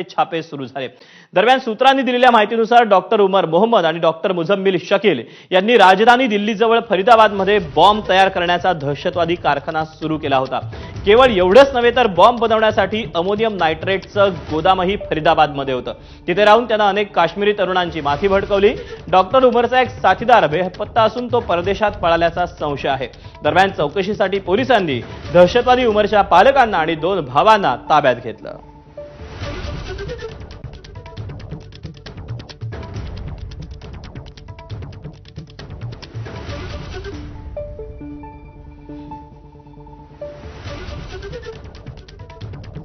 छापे सुरू झाले. दरम्यान सूत्रांनी दिलेल्या माहितीनुसार डॉक्टर उमर मोहम्मद आणि डॉक्टर मुझम्मिल शकील यांनी राजधानी दिल्लीजवळ फरीदाबादमध्ये बॉम्ब तयार करण्याचा दहशतवादी कारखाना सुरू केला होता. केवळ एवढंच नव्हे तर बॉम्ब बनवण्यासाठी अमोनियम नायट्रेटचं गोदामही फरीदाबादमध्ये होतं. तिथे राहून त्यानं अनेक काश्मीरी तरुणांची माथी भडकवली. डॉक्टर उमरचा एक साथीदार बेहपत्ता असून तो परदेशात पळाल्याचा संशय आहे. दरम्यान चौकशीसाठी पोलिसांनी दहशतवादी उमरच्या पालकांना आणि दोन भावांना ताब्यात घेतलं.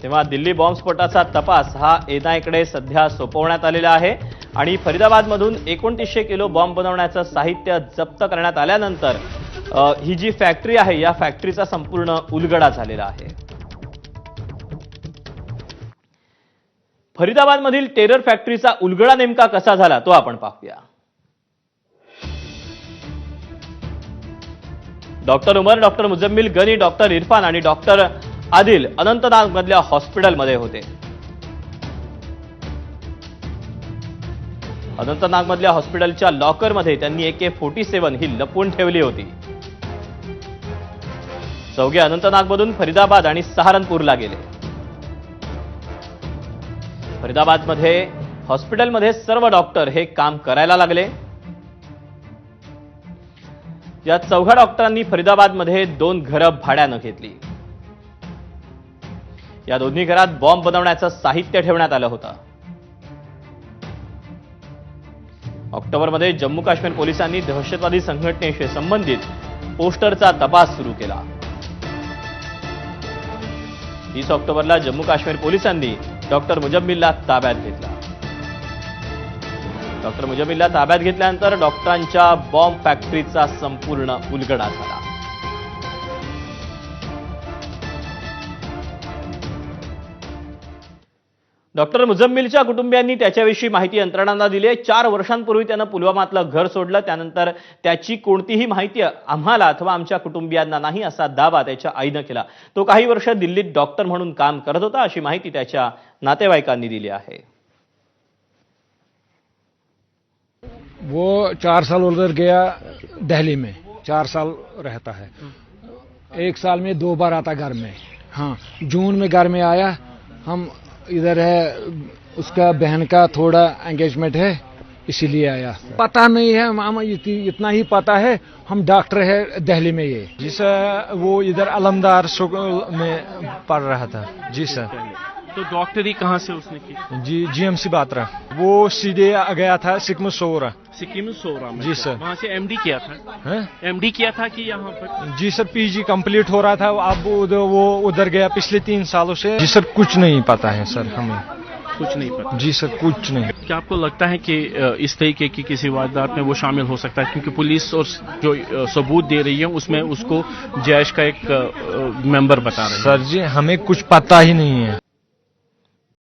तेव्हा दिल्ली बॉम्बस्फोटाचा तपास हा एनआयकडे सध्या सोपवण्यात आलेला आहे. आणि फरीदाबादमधून एकोणतीसशे किलो बॉम्ब बनवण्याचं साहित्य जप्त करण्यात आल्यानंतर ही जी फॅक्टरी आहे या फॅक्टरीचा संपूर्ण उलगडा झालेला आहे. फरीदाबादमधील टेरर फॅक्टरीचा उलगडा नेमका कसा झाला तो आपण पाहूया. Doctor Umar doctor Muzammil Gani doctor Irfan आणि डॉक्टर आदिल अनंतनाग मधल्या हॉस्पिटलमध्ये होते. अनंतनाग मधल्या हॉस्पिटलच्या लॉकरमध्ये त्यांनी ए के फोर्टी सेव्हन ही लपवून ठेवली होती. चौघे अनंतनागमधून फरीदाबाद आणि सहारनपूरला गेले. फरीदाबादमध्ये हॉस्पिटलमध्ये सर्व डॉक्टर हे काम करायला लागले. या चौघा डॉक्टरांनी फरीदाबादमध्ये दोन घरं भाड्यानं घेतली. या दोन्ही घरात बॉम्ब बनवण्याचं साहित्य ठेवण्यात आलं होतं. ऑक्टोबरमध्ये जम्मू काश्मीर पोलिसांनी दहशतवादी संघटनेशी संबंधित पोस्टरचा तपास सुरू केला. तीस ऑक्टोबरला जम्मू काश्मीर पोलिसांनी डॉक्टर मुजम्मिलला ताब्यात घेतला. डॉक्टर मुजम्मिलला ताब्यात घेतल्यानंतर डॉक्टरांच्या बॉम्ब फॅक्टरीचा संपूर्ण उलगडा झाला. डॉक्टर मुजम्मिलच्या कुटुंबियांनी त्याच्याविषयी माहिती यंत्रणांना दिली आहे. चार वर्षांपूर्वी त्यानं पुलवामातलं घर सोडलं. त्यानंतर त्याची कोणतीही माहिती आम्हाला अथवा आमच्या कुटुंबियांना नाही असा दावा त्याच्या आईनं केला. तो काही वर्ष दिल्लीत डॉक्टर म्हणून काम करत होता अशी माहिती त्याच्या नातेवाईकांनी दिली आहे. वो चार साल उधर गया दिल्ली में. चार साल रहता है. एक साल में दो बार आता घर में. हाँ जून में घर में आया. हम इधर है, उसका बहन का थोड़ा एंगेजमेंट है, इसीलिए आया। पता नहीं है मामा इतना ही पता है, हम डॉक्टर है दिल्ली में ये। जी सर, वो इधर अलमदार में पढ़ रहा था। जी सर। तो डॉक्टरी कहाँ से उसने की? जी जीएमसी बात्रा वो सीधे गया था सिक्किम सोरा। सिक्किम सोरा में जी, सर। वहाँ से एमडी किया था? हैं? एमडी किया था कि यहाँ पर? जी सर पीजी कंप्लीट हो रहा था। अब उधर वो उधर गया पिछले तीन सालों से। जी सर कुछ नहीं पता है सर हमें। कुछ नहीं पता। जी सर कुछ नहीं। क्या आपको लगता है कि इस तरीके की किसी वारदात में वो शामिल हो सकता है? क्योंकि पुलिस और जो सबूत दे रही है उसमें उसको जैश का एक मेंबर बता रहे हैं। सर जी हमें कुछ पता ही नहीं है।